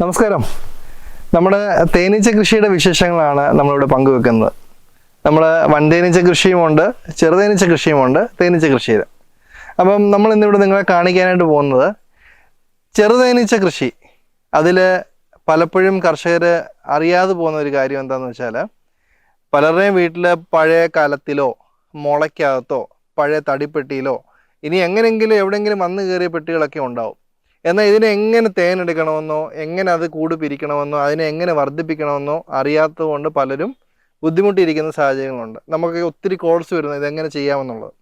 നമസ്കാരം. നമ്മുടെ തേനീച്ച കൃഷിയുടെ വിശേഷങ്ങളാണ് നമ്മളിവിടെ പങ്കുവെക്കുന്നത്. നമ്മൾ വൻതേനീച്ച കൃഷിയുമുണ്ട് ചെറുതേനീച്ച കൃഷിയുമുണ്ട് തേനീച്ച കൃഷിയിൽ അപ്പം നമ്മൾ ഇന്നിവിടെ നിങ്ങളെ കാണിക്കാനായിട്ട് പോകുന്നത് ചെറുതേനീച്ച കൃഷി. അതിൽ പലപ്പോഴും കർഷകർ അറിയാതെ പോകുന്ന ഒരു കാര്യം എന്താണെന്ന് വെച്ചാൽ പലരുടെയും വീട്ടിൽ പഴയ കാലത്തിലോ മുളയ്ക്കകത്തോ പഴയ തടിപ്പെട്ടിയിലോ ഇനി എങ്ങനെയെങ്കിലും എവിടെയെങ്കിലും വന്നു കയറിയ പെട്ടികളൊക്കെ ഉണ്ടാവും. എന്നാൽ ഇതിനെ എങ്ങനെ തേനെടുക്കണമെന്നോ എങ്ങനെ അത് കൂട് പിരിക്കണമെന്നോ അതിനെ എങ്ങനെ വർദ്ധിപ്പിക്കണമെന്നോ അറിയാത്തത് കൊണ്ട് പലരും ബുദ്ധിമുട്ടിയിരിക്കുന്ന സാഹചര്യങ്ങളുണ്ട്. നമുക്ക് ഒത്തിരി കോഴ്സ് വരുന്നത് ഇതെങ്ങനെ ചെയ്യാമെന്നുള്ളത്.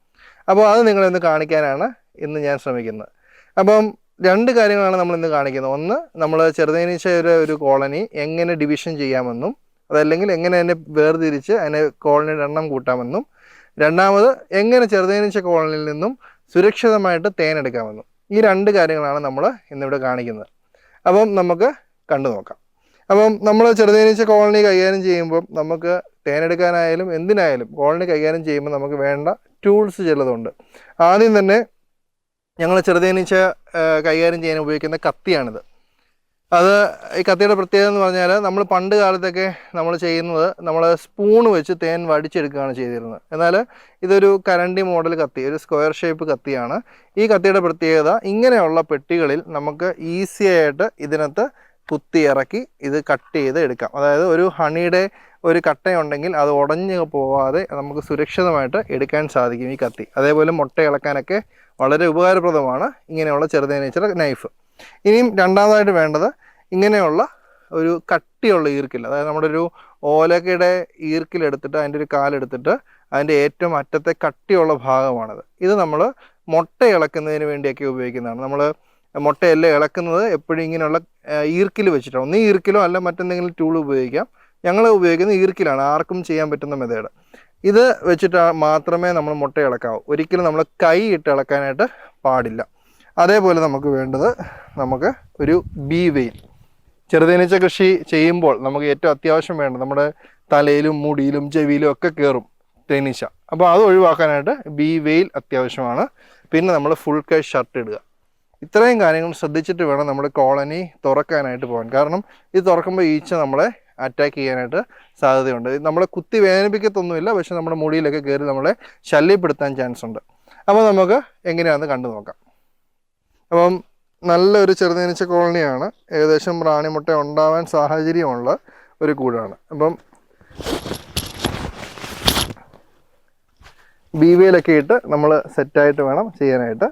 അപ്പോൾ അത് നിങ്ങളെന്ന് കാണിക്കാനാണ് ഇന്ന് ഞാൻ ശ്രമിക്കുന്നത്. അപ്പം രണ്ട് കാര്യങ്ങളാണ് നമ്മൾ ഇന്ന് കാണിക്കുന്നത്. ഒന്ന് നമ്മൾ ചെറുതേനീച്ചയുടെ ഒരു കോളനി എങ്ങനെ ഡിവിഷൻ ചെയ്യാമെന്നും അതല്ലെങ്കിൽ എങ്ങനെ അതിനെ വേർതിരിച്ച് അതിനെ കോളനിയുടെ എണ്ണം കൂട്ടാമെന്നും. രണ്ടാമത് എങ്ങനെ ചെറുതേനീച്ച കോളനിയിൽ നിന്നും സുരക്ഷിതമായിട്ട് തേനെടുക്കാമെന്നും. ഈ രണ്ട് കാര്യങ്ങളാണ് നമ്മൾ ഇന്നിവിടെ കാണിക്കുന്നത്. അപ്പം നമുക്ക് കണ്ടു നോക്കാം. അപ്പം നമ്മൾ ചെറുതേനീച്ച കോളനി കൈകാര്യം ചെയ്യുമ്പോൾ നമുക്ക് തേനെടുക്കാനായാലും എന്തിനായാലും കോളനി കൈകാര്യം ചെയ്യുമ്പോൾ നമുക്ക് വേണ്ട ടൂൾസ് ചിലതുണ്ട്. ആദ്യം തന്നെ ഞങ്ങൾ ചെറുതേനീച്ച കൈകാര്യം ചെയ്യാൻ ഉപയോഗിക്കുന്ന കത്തിയാണിത്. അത് ഈ കത്തിയുടെ പ്രത്യേകത എന്ന് പറഞ്ഞാൽ നമ്മൾ പണ്ട് കാലത്തൊക്കെ നമ്മൾ ചെയ്യുന്നത് നമ്മൾ സ്പൂൺ വെച്ച് തേൻ വടിച്ചെടുക്കുകയാണ് ചെയ്തിരുന്നത്. എന്നാൽ ഇതൊരു കരണ്ടി മോഡൽ കത്തി ഒരു സ്ക്വയർ ഷേപ്പ് കത്തിയാണ്. ഈ കത്തിയുടെ പ്രത്യേകത ഇങ്ങനെയുള്ള പെട്ടികളിൽ നമുക്ക് ഈസി ആയിട്ട് ഇതിനകത്ത് കുത്തി ഇറക്കി ഇത് കട്ട് ചെയ്ത് എടുക്കാം. അതായത് ഒരു ഹണിയുടെ ഒരു കട്ടയുണ്ടെങ്കിൽ അത് ഉടഞ്ഞു പോവാതെ നമുക്ക് സുരക്ഷിതമായിട്ട് എടുക്കാൻ സാധിക്കും ഈ കത്തി. അതേപോലെ മുട്ട ഇളക്കാനൊക്കെ വളരെ ഉപകാരപ്രദമാണ്. ഇങ്ങനെയുള്ള ചെറുതേനീച്ചയുടെ നൈഫ് ഇനിയും രണ്ടാമതായിട്ട് വേണ്ടത് ഇങ്ങനെയുള്ള ഒരു കട്ടിയുള്ള ഈർക്കിൽ അതായത് നമ്മുടെ ഒരു ഓലക്കയുടെ ഈർക്കിലെടുത്തിട്ട് അതിന്റെ ഒരു കാലെടുത്തിട്ട് അതിന്റെ ഏറ്റവും അറ്റത്തെ കട്ടിയുള്ള ഭാഗമാണിത്. ഇത് നമ്മൾ മുട്ട ഇളക്കുന്നതിന് വേണ്ടിയൊക്കെ ഉപയോഗിക്കുന്നതാണ്. നമ്മൾ മുട്ടയെല്ലാം ഇളക്കുന്നത് എപ്പോഴും ഇങ്ങനെയുള്ള ഈർക്കിൽ വെച്ചിട്ടാണ്. ഒന്ന് ഈർക്കിലോ അല്ല മറ്റെന്തെങ്കിലും ടൂൾ ഉപയോഗിക്കാം. ഞങ്ങൾ ഉപയോഗിക്കുന്നത് ഈർക്കിലാണ്. ആർക്കും ചെയ്യാൻ പറ്റുന്ന മെത്തേഡ് ഇത് വെച്ചിട്ട് മാത്രമേ നമ്മൾ മുട്ട ഇളക്കാവൂ. ഒരിക്കലും നമ്മൾ കൈ ഇട്ട് ഇളക്കാനായിട്ട് പാടില്ല. അതേപോലെ നമുക്ക് വേണ്ടത് നമുക്ക് ഒരു ബി വെയിൽ. ചെറുതേനീച്ച കൃഷി ചെയ്യുമ്പോൾ നമുക്ക് ഏറ്റവും അത്യാവശ്യം വേണ്ടത് നമ്മുടെ തലയിലും മുടിയിലും ചെവിയിലും ഒക്കെ കയറും തേനീച്ച. അപ്പോൾ അത് ഒഴിവാക്കാനായിട്ട് ബി വെയിൽ അത്യാവശ്യമാണ്. പിന്നെ നമ്മൾ ഫുൾ കൈ ഷർട്ട് ഇടുക. ഇത്രയും കാര്യങ്ങൾ ശ്രദ്ധിച്ചിട്ട് വേണം നമ്മുടെ കോളനി തുറക്കാനായിട്ട് പോകാൻ. കാരണം ഇത് തുറക്കുമ്പോൾ ഈച്ച നമ്മളെ അറ്റാക്ക് ചെയ്യാനായിട്ട് സാധ്യതയുണ്ട്. നമ്മളെ കുത്തി വേദനിപ്പിക്കത്തൊന്നുമില്ല പക്ഷെ നമ്മുടെ മുടിയിലൊക്കെ കയറി നമ്മളെ ശല്യപ്പെടുത്താൻ ചാൻസ് ഉണ്ട്. അപ്പോൾ നമുക്ക് എങ്ങനെയാണെന്ന് കണ്ടു നോക്കാം അപ്പം നല്ലൊരു ചെറുതീനിച്ച കോളനിയാണ്. ഏകദേശം റാണിമുട്ട ഉണ്ടാവാൻ സാഹചര്യമുള്ള ഒരു കൂടാണ്. അപ്പം ബീവയിലൊക്കെ ഇട്ട് നമ്മൾ സെറ്റായിട്ട് വേണം ചെയ്യാനായിട്ട്.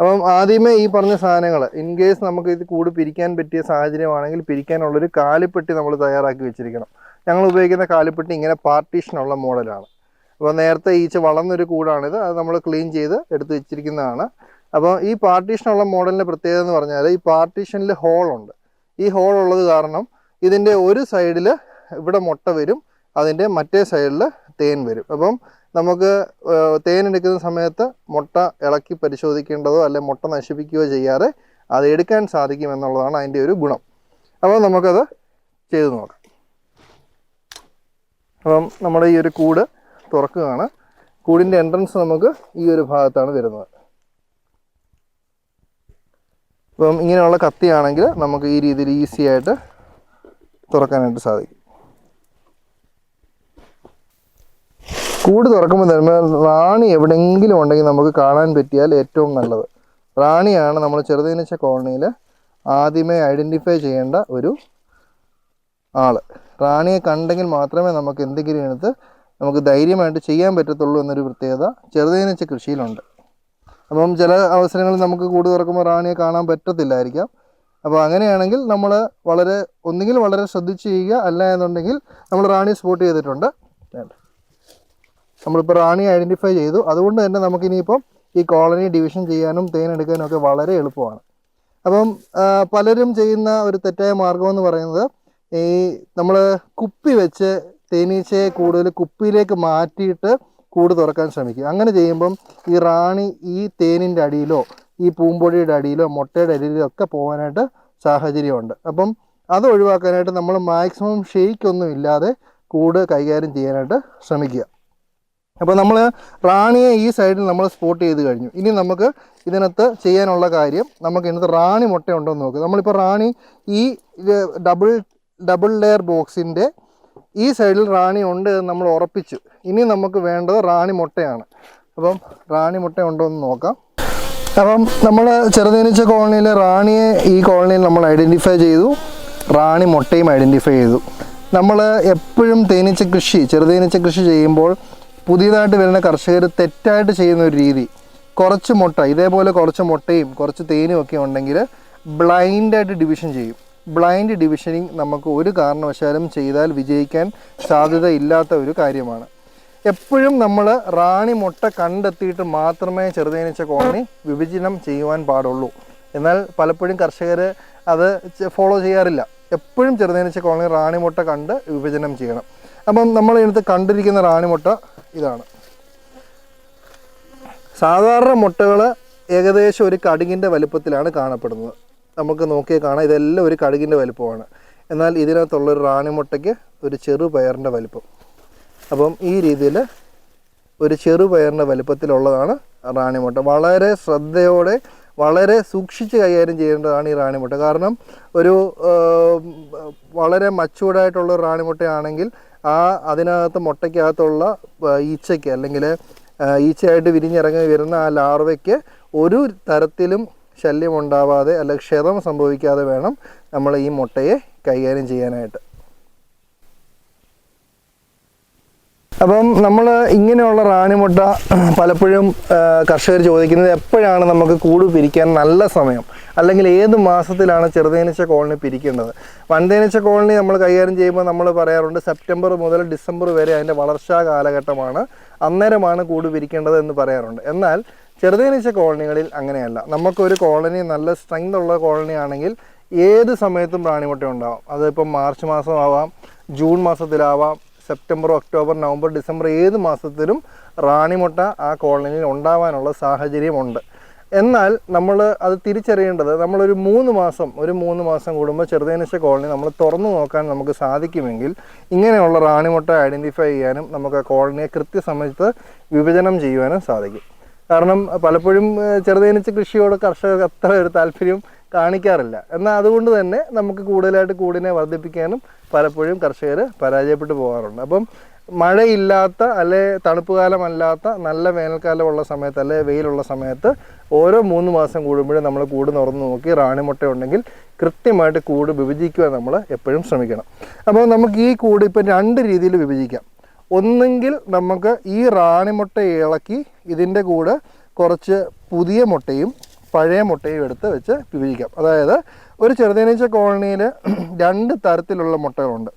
അപ്പം ആദ്യമേ ഈ പറഞ്ഞ സാധനങ്ങൾ ഇൻ കേസ് നമുക്ക് ഇത് കൂട് പിരിക്കാൻ പറ്റിയ സാഹചര്യമാണെങ്കിൽ പിരിക്കാനുള്ളൊരു കാലിപ്പെട്ടി നമ്മൾ തയ്യാറാക്കി വെച്ചിരിക്കണം. ഞങ്ങൾ ഉപയോഗിക്കുന്ന കാലിപ്പെട്ടി ഇങ്ങനെ പാർട്ടീഷനുള്ള മോഡലാണ്. അപ്പോൾ നേരത്തെ ഈച്ച വളർന്നൊരു കൂടാണിത്. അത് നമ്മൾ ക്ലീൻ ചെയ്ത് എടുത്ത് വെച്ചിരിക്കുന്നതാണ്. അപ്പോൾ ഈ പാർട്ടീഷനുള്ള മോഡലിന്റെ പ്രത്യേകത എന്ന് പറഞ്ഞാൽ ഈ പാർട്ടീഷനിൽ ഹോളുണ്ട് ഈ ഹോൾ ഉള്ളത് കാരണം ഇതിന്റെ ഒരു സൈഡിൽ ഇവിടെ മുട്ട വരും അതിന്റെ മറ്റേ സൈഡിൽ തേൻ വരും. അപ്പം നമുക്ക് തേൻ എടുക്കുന്ന സമയത്ത് മുട്ട ഇളക്കി പരിശോധിക്കേണ്ടതോ അല്ലെ മുട്ട നശിപ്പിക്കുകയോ ചെയ്യാതെ അത് എടുക്കാൻ സാധിക്കും എന്നുള്ളതാണ് അതിന്റെ ഒരു ഗുണം. അപ്പോൾ നമുക്കത് ചെയ്തു നോക്കാം. അപ്പം നമ്മുടെ ഈ ഒരു കൂട് തുറക്കുകയാണ്. കൂടിന്റെ എൻട്രൻസ് നമുക്ക് ഈ ഒരു ഭാഗത്താണ് വരുന്നത്. അപ്പം ഇങ്ങനെയുള്ള കത്തിയാണെങ്കിൽ നമുക്ക് ഈ രീതിയിൽ ഈസി ആയിട്ട് തുറക്കാനായിട്ട് സാധിക്കും. കൂട് തുറക്കുമ്പോൾ തന്നെ റാണി എവിടെയെങ്കിലും ഉണ്ടെങ്കിൽ നമുക്ക് കാണാൻ പറ്റിയാൽ ഏറ്റവും നല്ലത്. റാണിയാണ് നമ്മൾ ചെറുതേനീച്ച കോളനിയിൽ ആദ്യമേ ഐഡന്റിഫൈ ചെയ്യേണ്ട ഒരു ആൾ റാണിയെ കണ്ടെങ്കിൽ മാത്രമേ നമുക്ക് എന്തെങ്കിലും എടുത്ത് നമുക്ക് ധൈര്യമായിട്ട് ചെയ്യാൻ പറ്റത്തുള്ളൂ എന്നൊരു പ്രത്യേകത ചെറുതേനീച്ച കൃഷിയിലുണ്ട്. അപ്പം ചില അവസരങ്ങളിൽ നമുക്ക് കൂട് തുറക്കുമ്പോൾ റാണിയെ കാണാൻ പറ്റത്തില്ലായിരിക്കാം. അപ്പോൾ അങ്ങനെയാണെങ്കിൽ നമ്മൾ വളരെ ഒന്നുകിൽ വളരെ ശ്രദ്ധിച്ച് ചെയ്യുക അല്ല എന്നുണ്ടെങ്കിൽ നമ്മൾ റാണി സ്പോട്ട് ചെയ്തിട്ടുണ്ട്. നമ്മളിപ്പോൾ റാണി ഐഡന്റിഫൈ ചെയ്തു. അതുകൊണ്ട് തന്നെ നമുക്കിനിയിപ്പം ഈ കോളനി ഡിവിഷൻ ചെയ്യാനും തേനെടുക്കാനും ഒക്കെ വളരെ എളുപ്പമാണ്. അപ്പം പലരും ചെയ്യുന്ന ഒരു തെറ്റായ മാർഗം എന്ന് പറയുന്നത് ഈ നമ്മൾ കുപ്പി വെച്ച് തേനീച്ചയെ കൂടുതൽ കുപ്പിയിലേക്ക് മാറ്റിയിട്ട് കൂട് തുറക്കാൻ ശ്രമിക്കും അങ്ങനെ ചെയ്യുമ്പം ഈ റാണി ഈ തേനിന്റെ അടിയിലോ ഈ പൂമ്പൊടിയുടെ അടിയിലോ മുട്ടയുടെ അടിയിലോ ഒക്കെ പോകാനായിട്ട് സാഹചര്യമുണ്ട്. അപ്പം അത് ഒഴിവാക്കാനായിട്ട് നമ്മൾ മാക്സിമം ഷെയ്ക്ക് ഒന്നും ഇല്ലാതെ കൂട് കൈകാര്യം ചെയ്യാനായിട്ട് ശ്രമിക്കുക. അപ്പോൾ നമ്മൾ റാണിയെ ഈ സൈഡിൽ നമ്മൾ സ്പോട്ട് ചെയ്ത് കഴിഞ്ഞു. ഇനി നമുക്ക് ഇതിനകത്ത് ചെയ്യാനുള്ള കാര്യം നമുക്ക് ഇതിനകത്ത് റാണി മുട്ടയുണ്ടോ എന്ന് നോക്കുക നമ്മളിപ്പോൾ റാണി ഈ ഡബിൾ ഡബിൾ ലെയർ ബോക്സിന്റെ ഈ സൈഡിൽ റാണി ഉണ്ട് എന്ന് നമ്മൾ ഉറപ്പിച്ചു. ഇനി നമുക്ക് വേണ്ടത് റാണി മുട്ടയാണ്. അപ്പം റാണി മുട്ട ഉണ്ടോ എന്ന് നോക്കാം. അപ്പം നമ്മൾ ചെറുതേനിച്ച കോളനിയിലെ റാണിയെ ഈ കോളനിയിൽ നമ്മൾ ഐഡന്റിഫൈ ചെയ്തു. റാണി മുട്ടയും ഐഡന്റിഫൈ ചെയ്തു. നമ്മൾ എപ്പോഴും തേനീച്ച കൃഷി ചെറുതേനീച്ച കൃഷി ചെയ്യുമ്പോൾ പുതിയതായിട്ട് വരുന്ന കർഷകർ തെറ്റായിട്ട് ചെയ്യുന്ന ഒരു രീതി. കുറച്ച് മുട്ട ഇതേപോലെ കുറച്ച് മുട്ടയും കുറച്ച് തേനും ഒക്കെ ഉണ്ടെങ്കിൽ ബ്ലൈൻഡായിട്ട് ഡിവിഷൻ ചെയ്യും. ബ്ലൈൻഡ് ഡിവിഷനിങ് നമുക്ക് ഒരു കാരണവശാലും ചെയ്താൽ വിജയിക്കാൻ സാധ്യത ഇല്ലാത്ത ഒരു കാര്യമാണ്. എപ്പോഴും നമ്മൾ റാണി മുട്ട കണ്ടെത്തിയിട്ട് മാത്രമേ ചെറുതേനീച്ച കോളനി വിഭജനം ചെയ്യുവാൻ പാടുള്ളൂ. എന്നാൽ പലപ്പോഴും കർഷകർ അത് ഫോളോ ചെയ്യാറില്ല. എപ്പോഴും ചെറുതേനീച്ച കോളനി റാണി മുട്ട കണ്ട് വിഭജനം ചെയ്യണം. അപ്പം നമ്മൾ ഇതിനകത്ത് കണ്ടിരിക്കുന്ന റാണി മുട്ട ഇതാണ്. സാധാരണ മുട്ടകൾ ഏകദേശം ഒരു കടുകിന്റെ വലുപ്പത്തിലാണ് കാണപ്പെടുന്നത്. നമുക്ക് നോക്കിയാൽ കാണാം. ഇതെല്ലാം ഒരു കടുകിന്റെ വലുപ്പമാണ്. എന്നാൽ ഇതിനകത്തുള്ള ഒരു റാണിമുട്ടയ്ക്ക് ഒരു ചെറു പയറിന്റെ വലുപ്പം. അപ്പം ഈ രീതിയിൽ ഒരു ചെറു പയറിന്റെ വലുപ്പത്തിലുള്ളതാണ് റാണിമുട്ട. വളരെ ശ്രദ്ധയോടെ വളരെ സൂക്ഷിച്ച് കൈകാര്യം ചെയ്യേണ്ടതാണ് ഈ റാണിമുട്ട. കാരണം ഒരു വളരെ മച്ചൂർഡായിട്ടുള്ള റാണിമുട്ടയാണെങ്കിൽ ആ അതിനകത്ത് മുട്ടയ്ക്കകത്തുള്ള ഈച്ചയ്ക്ക് അല്ലെങ്കിൽ ഈച്ചയായിട്ട് വിരിഞ്ഞിറങ്ങി വരുന്ന ആ ലാർവയ്ക്ക് ഒരു തരത്തിലും ശല്യം ഉണ്ടാവാതെ അല്ലെങ്കിൽ ക്ഷതം സംഭവിക്കാതെ വേണം നമ്മൾ ഈ മുട്ടയെ കൈകാര്യം ചെയ്യാനായിട്ട്. അപ്പം നമ്മൾ ഇങ്ങനെയുള്ള റാണിമുട്ട പലപ്പോഴും കർഷകർ ചോദിക്കുന്നത് എപ്പോഴാണ് നമുക്ക് കൂട് പിരിക്കാൻ നല്ല സമയം? അല്ലെങ്കിൽ ഏത് മാസത്തിലാണ് ചെറുതേനീച്ച കോളനി പിരിക്കേണ്ടത്? വൻതേനീച്ച കോളനി നമ്മൾ കൈകാര്യം ചെയ്യുമ്പോൾ നമ്മൾ പറയാറുണ്ട് സെപ്റ്റംബർ മുതൽ ഡിസംബർ വരെ അതിന്റെ വളർച്ചാ കാലഘട്ടമാണ് അന്നേരമാണ് കൂട് പിരിക്കേണ്ടത് എന്ന് പറയാറുണ്ട്. എന്നാൽ ചെറുതേനീച്ച കോളനികളിൽ അങ്ങനെയല്ല. നമുക്കൊരു കോളനി നല്ല സ്ട്രെങ്ത് ഉള്ള കോളനി ആണെങ്കിൽ ഏത് സമയത്തും പ്രാണിമുട്ട ഉണ്ടാവും. അതിപ്പം മാർച്ച് മാസം ആവാം ജൂൺ മാസത്തിലാവാം സെപ്റ്റംബർ ഒക്ടോബർ നവംബർ ഡിസംബർ ഏത് മാസത്തിലും റാണിമുട്ട ആ കോളനിയിൽ ഉണ്ടാവാനുള്ള സാഹചര്യമുണ്ട് എന്നാൽ നമ്മൾ അത് തിരിച്ചറിയേണ്ടത് നമ്മളൊരു മൂന്ന് മാസം ഒരു മൂന്ന് മാസം കൂടുമ്പോൾ ചെറുതേനീച്ച കോളനി നമ്മൾ തുറന്നു നോക്കാൻ നമുക്ക് സാധിക്കുമെങ്കിൽ ഇങ്ങനെയുള്ള റാണിമുട്ട ഐഡന്റിഫൈ ചെയ്യാനും നമുക്ക് ആ കോളനിയെ കൃത്യസമയത്ത് വിഭജനം ചെയ്യുവാനും സാധിക്കും. കാരണം പലപ്പോഴും ചെറുതേനിച്ച് കൃഷിയോട് കർഷകർക്ക് അത്ര ഒരു താല്പര്യം കാണിക്കാറില്ല. എന്നാൽ അതുകൊണ്ട് തന്നെ നമുക്ക് കൂടുതലായിട്ട് കൂടിനെ വർദ്ധിപ്പിക്കാനും പലപ്പോഴും കർഷകർ പരാജയപ്പെട്ടു പോകാറുണ്ട്. അപ്പം മഴയില്ലാത്ത അല്ലെ തണുപ്പ് കാലമല്ലാത്ത നല്ല വേനൽക്കാലമുള്ള സമയത്ത് അല്ലെ വെയിലുള്ള സമയത്ത് ഓരോ മൂന്ന് മാസം കൂടുമ്പോഴും നമ്മൾ കൂട് തുറന്നു നോക്കി റാണിമുട്ട ഉണ്ടെങ്കിൽ കൃത്യമായിട്ട് കൂട് വിഭജിക്കുവാൻ നമ്മൾ എപ്പോഴും ശ്രമിക്കണം. അപ്പോൾ നമുക്ക് ഈ കൂട് ഇപ്പം രണ്ട് രീതിയിൽ വിഭജിക്കാം. ഒന്നെങ്കിൽ നമുക്ക് ഈ റാണിമുട്ട ഇളക്കി ഇതിന്റെ കൂടെ കുറച്ച് പുതിയ മുട്ടയും പഴയ മുട്ടയും എടുത്ത് വെച്ച് വിഭജിക്കാം അതായത് ഒരു ചെറുതേനീച്ച കോളനിയിൽ രണ്ട് തരത്തിലുള്ള മുട്ടകളുണ്ട്.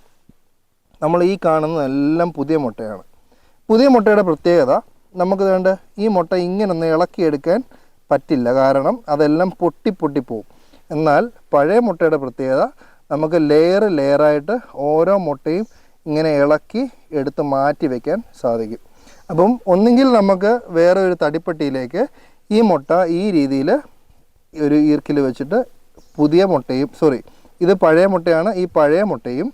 നമ്മൾ ഈ കാണുന്നതെല്ലാം പുതിയ മുട്ടയാണ്. പുതിയ മുട്ടയുടെ പ്രത്യേകത നമുക്ക് വേണ്ട ഈ മുട്ട ഇങ്ങനെ ഒന്ന് ഇളക്കിയെടുക്കാൻ പറ്റില്ല. കാരണം അതെല്ലാം പൊട്ടി പൊട്ടി പോവും. എന്നാൽ പഴയ മുട്ടയുടെ പ്രത്യേകത നമുക്ക് ലെയർ ലെയറായിട്ട് ഓരോ മുട്ടയും ഇങ്ങനെ ഇളക്കി എടുത്ത് മാറ്റി വയ്ക്കാൻ സാധിക്കും. അപ്പം ഒന്നുകിൽ നമുക്ക് വേറെ ഒരു തടിപ്പെട്ടിയിലേക്ക് ഈ മുട്ട ഈ രീതിയിൽ ഒരു ഈർക്കിൽ വെച്ചിട്ട് പുതിയ മുട്ടയും സോറി ഇത് പഴയ മുട്ടയാണ് ഈ പഴയ മുട്ടയും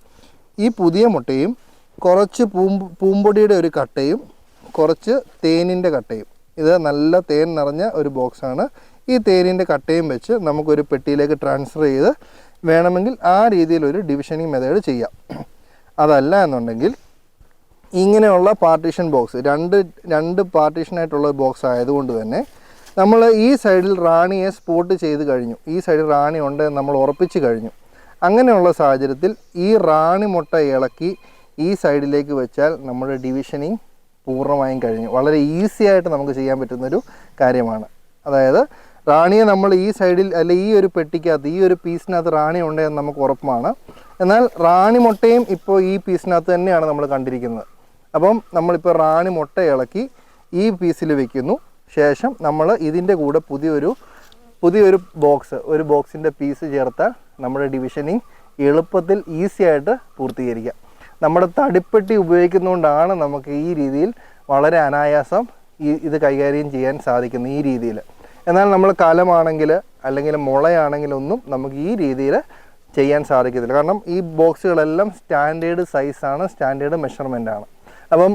ഈ പുതിയ മുട്ടയും കുറച്ച് പൂമ്പ് പൂമ്പൊടിയുടെ ഒരു കട്ടയും കുറച്ച് തേനിന്റെ കട്ടയും. ഇത് നല്ല തേൻ നിറഞ്ഞ ഒരു ബോക്സാണ്. ഈ തേനിന്റെ കട്ടയും വെച്ച് നമുക്കൊരു പെട്ടിയിലേക്ക് ട്രാൻസ്ഫർ ചെയ്ത് വേണമെങ്കിൽ ആ രീതിയിലൊരു ഡിവിഷനിങ് മെത്തേഡ് ചെയ്യാം. അതല്ല എന്നുണ്ടെങ്കിൽ ഇങ്ങനെയുള്ള പാർട്ടീഷൻ ബോക്സ് രണ്ട് രണ്ട് പാർട്ടീഷനായിട്ടുള്ള ബോക്സ് ആയതുകൊണ്ട് തന്നെ നമ്മൾ ഈ സൈഡിൽ റാണിയെ സ്പോട്ട് ചെയ്ത് കഴിഞ്ഞു. ഈ സൈഡിൽ റാണി ഉണ്ട് നമ്മൾ ഉറപ്പിച്ച് കഴിഞ്ഞു. അങ്ങനെയുള്ള സാഹചര്യത്തിൽ ഈ റാണി മുട്ട ഇളക്കി ഈ സൈഡിലേക്ക് വെച്ചാൽ നമ്മുടെ ഡിവിഷനിങ് പൂർണമായും കഴിഞ്ഞു. വളരെ ഈസി ആയിട്ട് നമുക്ക് ചെയ്യാൻ പറ്റുന്നൊരു കാര്യമാണ്. അതായത് റാണിയെ നമ്മൾ ഈ സൈഡിൽ അല്ലെ ഈ ഒരു പെട്ടിക്കകത്ത് ഈ ഒരു പീസിനകത്ത് റാണി ഉണ്ട് എന്ന് നമുക്ക് ഉറപ്പാണ്. എന്നാൽ റാണി മുട്ടയും ഇപ്പോൾ ഈ പീസിനകത്ത് തന്നെയാണ് നമ്മൾ കണ്ടിരിക്കുന്നത്. അപ്പം നമ്മളിപ്പോൾ റാണി മുട്ട ഇളക്കി ഈ പീസിൽ വെക്കുന്നു. ശേഷം നമ്മൾ ഇതിന്റെ കൂടെ പുതിയൊരു പുതിയൊരു ബോക്സ് ഒരു ബോക്സിന്റെ പീസ് ചേർത്താൽ നമ്മുടെ ഡിവിഷനിങ് എളുപ്പത്തിൽ ഈസി ആയിട്ട് പൂർത്തീകരിക്കാം. നമ്മുടെ തടിപ്പെട്ടി ഉപയോഗിക്കുന്നതുകൊണ്ടാണ് നമുക്ക് ഈ രീതിയിൽ വളരെ അനായാസം ഈ ഇത് കൈകാര്യം ചെയ്യാൻ സാധിക്കുന്നത് ഈ രീതിയിൽ. എന്നാൽ നമ്മൾ കലമാണെങ്കിൽ അല്ലെങ്കിൽ മുളയാണെങ്കിലൊന്നും നമുക്ക് ഈ രീതിയിൽ ചെയ്യാൻ സാധിക്കത്തില്ല. കാരണം ഈ ബോക്സുകളെല്ലാം സ്റ്റാൻഡേർഡ് സൈസാണ് സ്റ്റാൻഡേർഡ് മെഷർമെന്റ് ആണ്. അപ്പം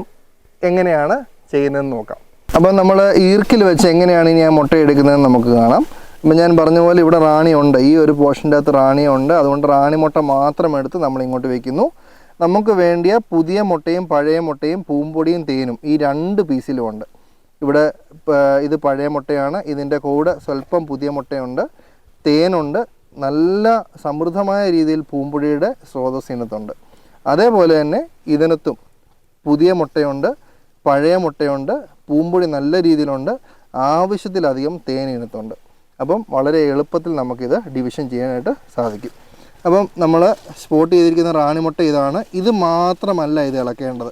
എങ്ങനെയാണ് ചെയ്യുന്നതെന്ന് നോക്കാം. അപ്പം നമ്മൾ ഈർക്കിൽ വെച്ച് എങ്ങനെയാണ് ഇനി ആ മുട്ട എടുക്കുന്നതെന്ന് നമുക്ക് കാണാം. അപ്പം ഞാൻ പറഞ്ഞ പോലെ ഇവിടെ റാണി ഉണ്ട്. ഈ ഒരു പോർഷന്റെ അകത്ത് റാണി ഉണ്ട്. അതുകൊണ്ട് റാണി മുട്ട മാത്രം എടുത്ത് നമ്മൾ ഇങ്ങോട്ട് വയ്ക്കുന്നു നമുക്ക് വേണ്ടിയ പുതിയ മുട്ടയും പഴയ മുട്ടയും പൂമ്പൊടിയും തേനും ഈ രണ്ട് പീസിലും ഉണ്ട്. ഇവിടെ ഇത് പഴയ മുട്ടയാണ്. ഇതിന്റെ കൂടെ സ്വല്പം പുതിയ മുട്ടയുണ്ട്. തേനുണ്ട്. നല്ല സമൃദ്ധമായ രീതിയിൽ പൂമ്പുഴയുടെ സ്രോതസ് ഇനത്തുണ്ട് അതേപോലെ തന്നെ ഇതിനത്തും പുതിയ മുട്ടയുണ്ട് പഴയ മുട്ടയുണ്ട് പൂമ്പുഴി നല്ല രീതിയിലുണ്ട് ആവശ്യത്തിലധികം തേൻ ഇനത്തുണ്ട് അപ്പം വളരെ എളുപ്പത്തിൽ നമുക്കിത് ഡിവിഷൻ ചെയ്യാനായിട്ട് സാധിക്കും. അപ്പം നമ്മൾ സ്പോട്ട് ചെയ്തിരിക്കുന്ന റാണിമുട്ട ഇതാണ്. ഇത് മാത്രമല്ല ഇത് ഇളക്കേണ്ടത്.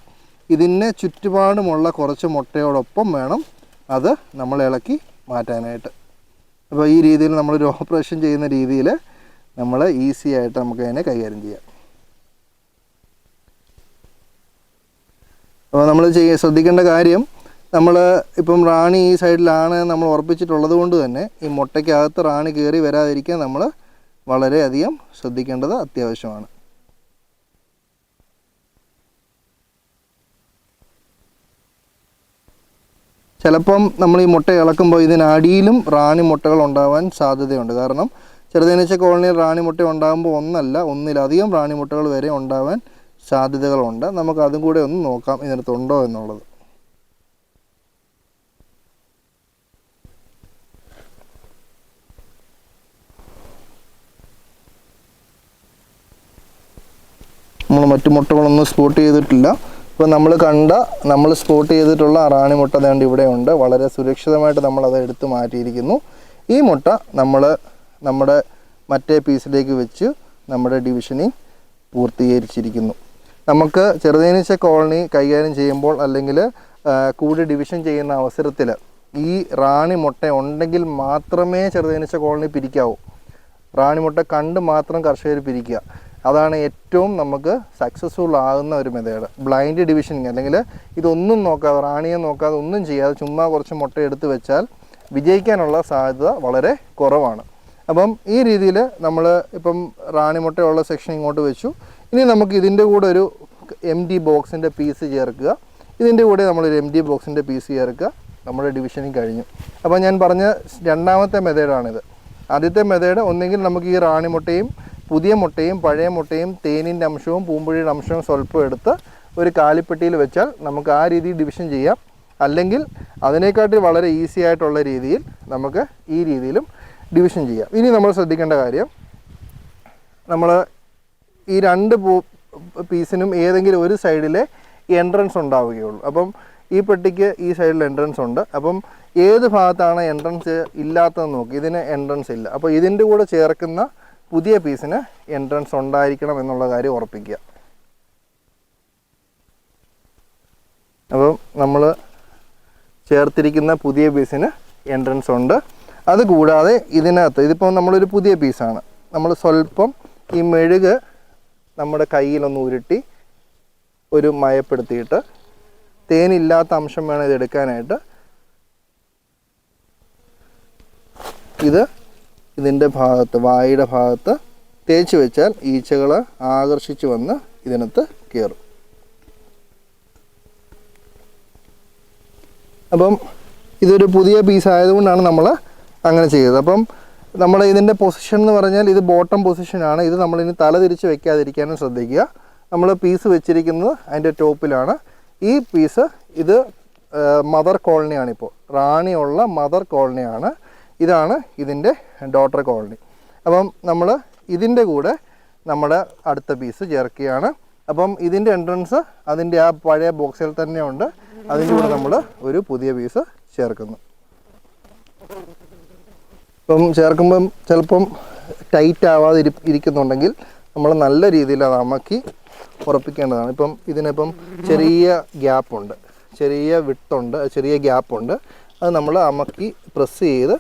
ഇതിനെ ചുറ്റുപാടുമുള്ള കുറച്ച് മുട്ടയോടൊപ്പം വേണം അത് നമ്മൾ ഇളക്കി മാറ്റാനായിട്ട്. അപ്പോൾ ഈ രീതിയിൽ നമ്മളൊരു ഓപ്പറേഷൻ ചെയ്യുന്ന രീതിയിൽ നമ്മൾ ഈസി ആയിട്ട് നമുക്ക് അതിനെ കൈകാര്യം ചെയ്യാം. അപ്പോൾ നമ്മൾ ചെയ്യ ശ്രദ്ധിക്കേണ്ട കാര്യം നമ്മൾ ഇപ്പം റാണി ഈ സൈഡിലാണ് നമ്മൾ ഉറപ്പിച്ചിട്ടുള്ളത് കൊണ്ട് തന്നെ ഈ മുട്ടയ്ക്കകത്ത് റാണി കയറി വരാതിരിക്കാൻ നമ്മൾ വളരെയധികം ശ്രദ്ധിക്കേണ്ടത് അത്യാവശ്യമാണ്. ചിലപ്പം നമ്മൾ ഈ മുട്ട ഇളക്കുമ്പോൾ ഇതിനടിയിലും റാണി മുട്ടകൾ ഉണ്ടാവാൻ സാധ്യതയുണ്ട്. കാരണം ചെറുതേനീച്ച കോളനിയിൽ റാണി മുട്ട ഉണ്ടാകുമ്പോൾ ഒന്നല്ല ഒന്നിലധികം റാണി മുട്ടകൾ വരെ ഉണ്ടാവാൻ സാധ്യതകളുണ്ട്. നമുക്ക് അതും കൂടെ ഒന്ന് നോക്കാം ഇതിനകത്തുണ്ടോ എന്നുള്ളത്. നമ്മൾ മറ്റു മുട്ടകളൊന്നും സ്പോട്ട് ചെയ്തിട്ടില്ല. ഇപ്പോൾ നമ്മൾ കണ്ട നമ്മൾ സ്പോട്ട് ചെയ്തിട്ടുള്ള അറാണി റാണി മുട്ട വേണ്ട ഇവിടെ ഉണ്ട്. വളരെ സുരക്ഷിതമായിട്ട് നമ്മൾ അത് എടുത്ത് മാറ്റിയിരിക്കുന്നു. ഈ മുട്ട നമ്മൾ നമ്മുടെ മറ്റേ പീസിലേക്ക് വെച്ച് നമ്മുടെ ഡിവിഷനിങ് പൂർത്തീകരിച്ചിരിക്കുന്നു. നമുക്ക് ചെറുതേനീച്ച കോളനി കൈകാര്യം ചെയ്യുമ്പോൾ അല്ലെങ്കിൽ കൂടി ഡിവിഷൻ ചെയ്യുന്ന അവസരത്തിൽ ഈ റാണി മുട്ട ഉണ്ടെങ്കിൽ മാത്രമേ ചെറുതേനീച്ച കോളനി പിരിക്കാവൂ. റാണി മുട്ട കണ്ട് മാത്രം കർഷകർ പിരിക്കുക. അതാണ് ഏറ്റവും നമുക്ക് സക്സസ്ഫുൾ ആകുന്ന ഒരു മെതേഡ് ബ്ലൈൻഡ് ഡിവിഷനിങ് അല്ലെങ്കിൽ ഇതൊന്നും നോക്കാതെ റാണിയെ നോക്കാതെ ഒന്നും ചെയ്യാതെ ചുമ്മാ കുറച്ച് മുട്ട എടുത്ത് വെച്ചാൽ വിജയിക്കാനുള്ള സാധ്യത വളരെ കുറവാണ്. അപ്പം ഈ രീതിയിൽ നമ്മൾ ഇപ്പം റാണി മുട്ടയുള്ള സെക്ഷൻ ഇങ്ങോട്ട് വെച്ചു. ഇനി നമുക്ക് ഇതിന്റെ കൂടെ ഒരു എം ഡി ബോക്സിന്റെ പീസ് ചേർക്കുക. ഇതിന്റെ കൂടെ നമ്മളൊരു എം ഡി ബോക്സിന്റെ പീസ് ചേർക്കുക. നമ്മുടെ ഡിവിഷനിങ് കഴിഞ്ഞു. അപ്പോൾ ഞാൻ പറഞ്ഞ രണ്ടാമത്തെ മെതേഡാണിത് ആദ്യത്തെ മെതേഡ് ഒന്നെങ്കിൽ നമുക്ക് ഈ റാണി മുട്ടയും പുതിയ മുട്ടയും പഴയ മുട്ടയും തേനിന്റെ അംശവും പൂമ്പുഴിയുടെ അംശവും സ്വല്പം എടുത്ത് ഒരു കാലിപ്പെട്ടിയിൽ വെച്ചാൽ നമുക്ക് ആ രീതിയിൽ ഡിവിഷൻ ചെയ്യാം. അല്ലെങ്കിൽ അതിനേക്കാട്ടിൽ വളരെ ഈസി ആയിട്ടുള്ള രീതിയിൽ നമുക്ക് ഈ രീതിയിലും ഡിവിഷൻ ചെയ്യാം. ഇനി നമ്മൾ ശ്രദ്ധിക്കേണ്ട കാര്യം നമ്മൾ ഈ രണ്ട് പൂ പീസിനും ഏതെങ്കിലും ഒരു സൈഡിലെ എൻട്രൻസ് ഉണ്ടാവുകയുള്ളൂ. അപ്പം ഈ പെട്ടിക്ക് ഈ സൈഡിൽ എൻട്രൻസ് ഉണ്ട്. അപ്പം ഏത് ഭാഗത്താണ് എൻട്രൻസ് ഇല്ലാത്തതെന്ന് നോക്കി. ഇതിന് എൻട്രൻസ് ഇല്ല. അപ്പോൾ ഇതിന്റെ കൂടെ ചേർക്കുന്ന പുതിയ പീസിന് എൻട്രൻസ് ഉണ്ടായിരിക്കണം എന്നുള്ള കാര്യം ഉറപ്പിക്കുക. അപ്പം നമ്മൾ ചേർത്തിരിക്കുന്ന പുതിയ പീസിന് എൻട്രൻസ് ഉണ്ട്. അതുകൂടാതെ ഇതിനകത്ത് ഇതിപ്പോൾ നമ്മളൊരു പുതിയ പീസാണ്. നമ്മൾ സ്വല്പം ഈ മെഴുക് നമ്മുടെ കയ്യിലൊന്ന് ഉരുട്ടി ഒരു മയപ്പെടുത്തിയിട്ട് തേനില്ലാത്ത അംശം വേണം ഇത് എടുക്കാനായിട്ട് ഇത് ഇതിന്റെ ഭാഗത്ത് വായുടെ ഭാഗത്ത് തേച്ച് വെച്ചാൽ ഈച്ചകൾ ആകർഷിച്ച് വന്ന് ഇതിനകത്ത് കയറും. അപ്പം ഇതൊരു പുതിയ പീസ് ആയതുകൊണ്ടാണ് നമ്മൾ അങ്ങനെ ചെയ്തത്. അപ്പം നമ്മൾ ഇതിന്റെ പൊസിഷൻ എന്ന് പറഞ്ഞാൽ ഇത് ബോട്ടം പൊസിഷനാണ് ഇത് നമ്മളിനി തല തിരിച്ച് വെക്കാതിരിക്കാനും ശ്രദ്ധിക്കുക. നമ്മൾ പീസ് വെച്ചിരിക്കുന്നത് അതിന്റെ ടോപ്പിലാണ്. ഈ പീസ് ഇത് മദർ കോളനിയാണിപ്പോൾ റാണിയുള്ള മദർ കോളനിയാണ് ഇതാണ് ഇതിന്റെ ഡോട്ടർ കോളനി അപ്പം നമ്മൾ ഇതിന്റെ കൂടെ നമ്മുടെ അടുത്ത പീസ് ചേർക്കുകയാണ്. അപ്പം ഇതിന്റെ എൻട്രൻസ് അതിന്റെ ആ പഴയ ബോക്സിൽ തന്നെ ഉണ്ട്. അതിന്റെ കൂടെ നമ്മൾ ഒരു പുതിയ പീസ് ചേർക്കുന്നു. ഇപ്പം ചേർക്കുമ്പം ചിലപ്പം ടൈറ്റ് ആവാതെ ഇരി ഇരിക്കുന്നുണ്ടെങ്കിൽ നമ്മൾ നല്ല രീതിയിൽ അത് അമക്കി ഉറപ്പിക്കേണ്ടതാണ്. ഇപ്പം ഇതിനിപ്പം ചെറിയ ഗ്യാപ്പുണ്ട് ചെറിയ വിട്ടുണ്ട് ചെറിയ ഗ്യാപ്പുണ്ട് അത് നമ്മൾ അമക്കി പ്രസ് ചെയ്ത്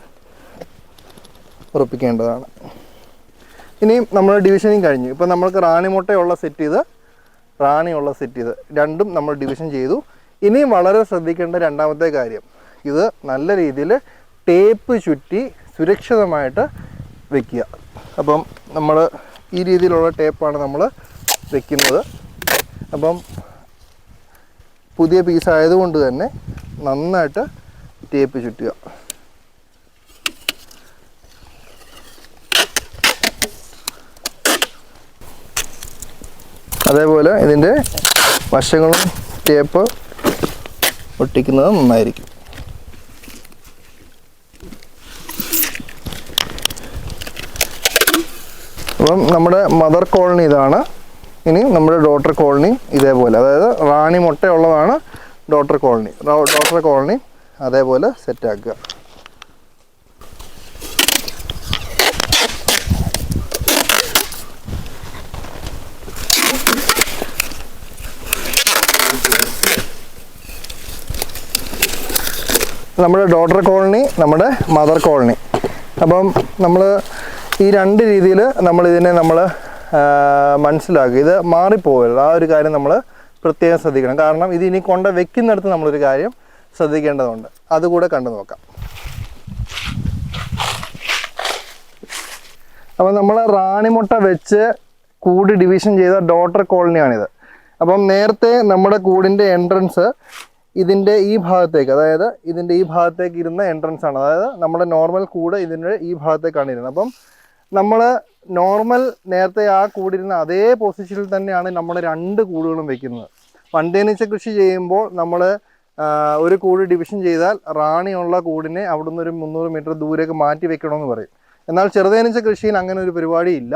ഉറപ്പിക്കേണ്ടതാണ്. ഇനിയും നമ്മൾ ഡിവിഷനിങ് കഴിഞ്ഞു. ഇപ്പം നമ്മൾക്ക് റാണി മുട്ടയുള്ള സെറ്റ് ചെയ്ത് റാണിയുള്ള സെറ്റ് ചെയ്ത് രണ്ടും നമ്മൾ ഡിവിഷൻ ചെയ്തു. ഇനിയും വളരെ ശ്രദ്ധിക്കേണ്ട രണ്ടാമത്തെ കാര്യം ഇത് നല്ല രീതിയിൽ ടേപ്പ് ചുറ്റി സുരക്ഷിതമായിട്ട് വെക്കുക. അപ്പം നമ്മൾ ഈ രീതിയിലുള്ള ടേപ്പാണ് നമ്മൾ വെക്കുന്നത്. അപ്പം പുതിയ പീസ് ആയതുകൊണ്ട് തന്നെ നന്നായിട്ട് ടേപ്പ് ചുറ്റുക. അതേപോലെ ഇതിന്റെ വശങ്ങളും ടേപ്പ് ഒട്ടിക്കുന്നത് നന്നായിരിക്കും. അപ്പം നമ്മുടെ മദർ കോളനി ഇതാണ്. ഇനി നമ്മുടെ ഡോട്ടർ കോളനി ഇതേപോലെ. അതായത് റാണി മുട്ടയുള്ളതാണ് ഡോട്ടർ കോളനി ഡോട്ടർ കോളനി അതേപോലെ സെറ്റാക്കുക നമ്മുടെ ഡോട്ടർ കോളനി നമ്മുടെ മദർ കോളനി അപ്പം നമ്മൾ ഈ രണ്ട് രീതിയിൽ നമ്മൾ ഇതിനെ നമ്മൾ മനസ്സിലാക്കുക ഇത് മാറിപ്പോകരുത് ആ ഒരു കാര്യം നമ്മൾ പ്രത്യേകം ശ്രദ്ധിക്കണം. കാരണം ഇത് ഇനി കൊണ്ട വെക്കുന്നിടത്ത് നമ്മളൊരു കാര്യം ശ്രദ്ധിക്കേണ്ടതുണ്ട്. അതുകൂടെ കണ്ടു നോക്കാം. അപ്പം നമ്മൾ റാണിമുട്ട വെച്ച് കൂട് ഡിവിഷൻ ചെയ്ത ഡോട്ടർ കോളനിയാണിത് അപ്പം നേരത്തെ നമ്മുടെ കൂടിന്റെ എൻട്രൻസ് ഇതിന്റെ ഈ ഭാഗത്തേക്ക് അതായത് ഇതിന്റെ ഈ ഭാഗത്തേക്ക് ഇരുന്ന എൻട്രൻസ് ആണ്. അതായത് നമ്മുടെ നോർമൽ കൂട് ഇതിന്റെ ഈ ഭാഗത്തേക്കാണ് ഇരുന്നത്. അപ്പം നമ്മൾ നോർമൽ നേരത്തെ ആ കൂടിരുന്ന അതേ പൊസിഷനിൽ തന്നെയാണ് നമ്മൾ രണ്ട് കൂടുകളും വെക്കുന്നത്. വണ്ടേനിച്ച കൃഷി ചെയ്യുമ്പോൾ നമ്മൾ ഒരു കൂട് ഡിവിഷൻ ചെയ്താൽ റാണിയുള്ള കൂടിനെ അവിടുന്ന് ഒരു മുന്നൂറ് മീറ്റർ ദൂരേക്ക് മാറ്റി വെക്കണമെന്ന് പറയും. എന്നാൽ ചെറുതേനീച്ച കൃഷിയിൽ അങ്ങനെ ഒരു പരിപാടി ഇല്ല.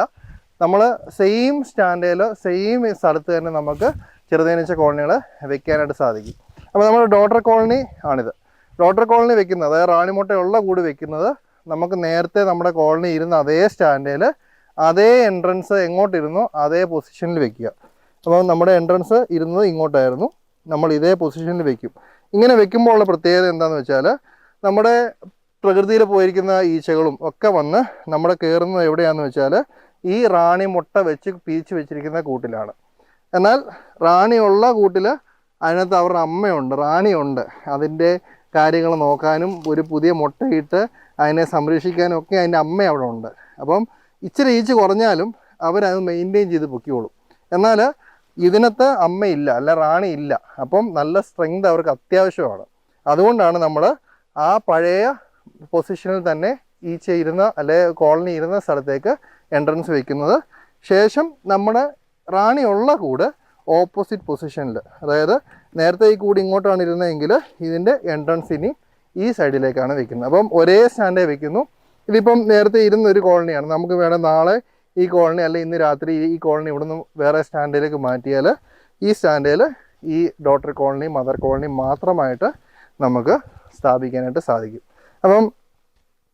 നമ്മൾ സെയിം സ്റ്റാൻഡേൽ സെയിം സ്ഥലത്ത് തന്നെ നമുക്ക് ചെറുതേനീച്ച കോളനികൾ വെക്കാനായിട്ട് സാധിക്കും. അപ്പോൾ നമ്മൾ ഡോട്ടർ കോളനി ആണിത്. ഡോട്ടർ കോളനി വെക്കുന്നത് അതായത് റാണിമുട്ടയുള്ള കൂട് വെക്കുന്നത് നമുക്ക് നേരത്തെ നമ്മുടെ കോളനി ഇരുന്ന അതേ സ്റ്റാൻഡിൽ അതേ എൻട്രൻസ് എങ്ങോട്ടിരുന്നോ അതേ പൊസിഷനിൽ വെക്കുക. അപ്പോൾ നമ്മുടെ എൻട്രൻസ് ഇരുന്നത് ഇങ്ങോട്ടായിരുന്നു. നമ്മൾ ഇതേ പൊസിഷനിൽ വെക്കും. ഇങ്ങനെ വെക്കുമ്പോൾ ഉള്ള പ്രത്യേകത എന്താണെന്ന് വെച്ചാൽ നമ്മുടെ പ്രകൃതിയിൽ പോയിരിക്കുന്ന ഈച്ചകളും ഒക്കെ വന്ന് നമ്മുടെ കയറുന്നത് എവിടെയാണെന്ന് വെച്ചാൽ ഈ റാണി മുട്ട വെച്ച് പീച്ച് വെച്ചിരിക്കുന്ന കൂട്ടിലാണ്. എന്നാൽ റാണിയുള്ള കൂട്ടിൽ അതിനകത്ത് അവരുടെ അമ്മയുണ്ട് റാണിയുണ്ട്. അതിന്റെ കാര്യങ്ങൾ നോക്കാനും ഒരു പുതിയ മുട്ടയിട്ട് അതിനെ സംരക്ഷിക്കാനും ഒക്കെ അതിന്റെ അമ്മ അവിടെ ഉണ്ട്. അപ്പം ഇച്ചിരി ഈച്ച് കുറഞ്ഞാലും അവരത് മെയിന്റെയിൻ ചെയ്ത് പൊക്കിക്കോളും എന്നാൽ ഇതിനകത്ത് അമ്മയില്ല അല്ല റാണി ഇല്ല അപ്പം നല്ല സ്ട്രെങ്ത് അവർക്ക് അത്യാവശ്യമാണ്. അതുകൊണ്ടാണ് നമ്മൾ ആ പഴയ പൊസിഷനിൽ തന്നെ ഈച്ച ഇരുന്ന അല്ലെ കോളനി ഇരുന്ന സ്ഥലത്തേക്ക് എൻട്രൻസ് വയ്ക്കുന്നത്. ശേഷം നമ്മുടെ റാണിയുള്ള കൂട് ഓപ്പോസിറ്റ് പൊസിഷനിൽ. അതായത് നേരത്തെ ഈ കൂടി ഇങ്ങോട്ടാണ് ഇരുന്നതെങ്കിൽ ഇതിന്റെ എൻട്രൻസ് ഇനി ഈ സൈഡിലേക്കാണ് വെക്കുന്നത്. അപ്പം ഒരേ സ്റ്റാൻഡേ വെക്കുന്നു. ഇതിപ്പം നേരത്തെ ഇരുന്ന ഒരു കോളനിയാണ്. നമുക്ക് വേണം നാളെ ഈ കോളനി അല്ലെ ഇന്ന് രാത്രി ഈ കോളനി ഇവിടുന്ന് വേറെ സ്റ്റാൻഡിലേക്ക് മാറ്റിയാൽ ഈ സ്റ്റാൻഡിൽ ഈ ഡോട്ടർ കോളനി മദർ കോളനി മാത്രമായിട്ട് നമുക്ക് സ്ഥാപിക്കാനായിട്ട് സാധിക്കും. അപ്പം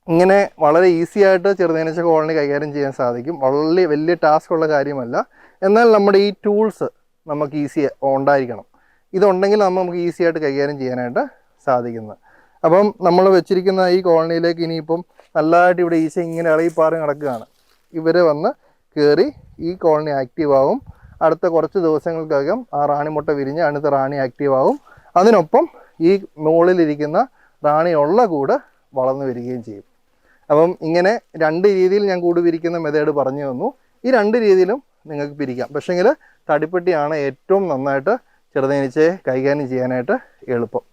ഇങ്ങനെ വളരെ ഈസി ആയിട്ട് ചെറുതേനീച്ച കോളനി കൈകാര്യം ചെയ്യാൻ സാധിക്കും. വളരെ വലിയ ടാസ്ക് ഉള്ള കാര്യമല്ല. എന്നാൽ നമ്മുടെ ഈ ടൂൾസ് നമുക്ക് ഈസി ഉണ്ടായിരിക്കണം. ഇതുണ്ടെങ്കിൽ നമ്മൾ നമുക്ക് ഈസി ആയിട്ട് കൈകാര്യം ചെയ്യാനായിട്ട് സാധിക്കുന്നത് അപ്പം നമ്മൾ വെച്ചിരിക്കുന്ന ഈ കോളനിയിലേക്ക് ഇനിയിപ്പം നല്ലതായിട്ട് ഇവിടെ ഈച്ച ഇങ്ങനെ ഇളകിപ്പാറി നടക്കുകയാണ്. ഇവർ വന്ന് കയറി ഈ കോളനി ആക്റ്റീവ് ആവും. അടുത്ത കുറച്ച് ദിവസങ്ങൾക്കകം ആ റാണിമുട്ട വിരിഞ്ഞ് അടുത്ത റാണി ആക്റ്റീവ് ആവും. അതിനൊപ്പം ഈ മുകളിലിരിക്കുന്ന റാണിയുള്ള കൂട് വളർന്നു വരികയും ചെയ്യും. അപ്പം ഇങ്ങനെ രണ്ട് രീതിയിൽ ഞാൻ കൂട് വിരിക്കുന്ന മെതേഡ് പറഞ്ഞു തന്നു. ഈ രണ്ട് രീതിയിലും നിങ്ങൾക്ക് പിരിക്കാം. പക്ഷേങ്കിൽ തടിപ്പെട്ടിയാണ് ഏറ്റവും നന്നായിട്ട് ചെറുതേനീച്ചയെ കൈകാര്യം ചെയ്യാനായിട്ട് എളുപ്പം.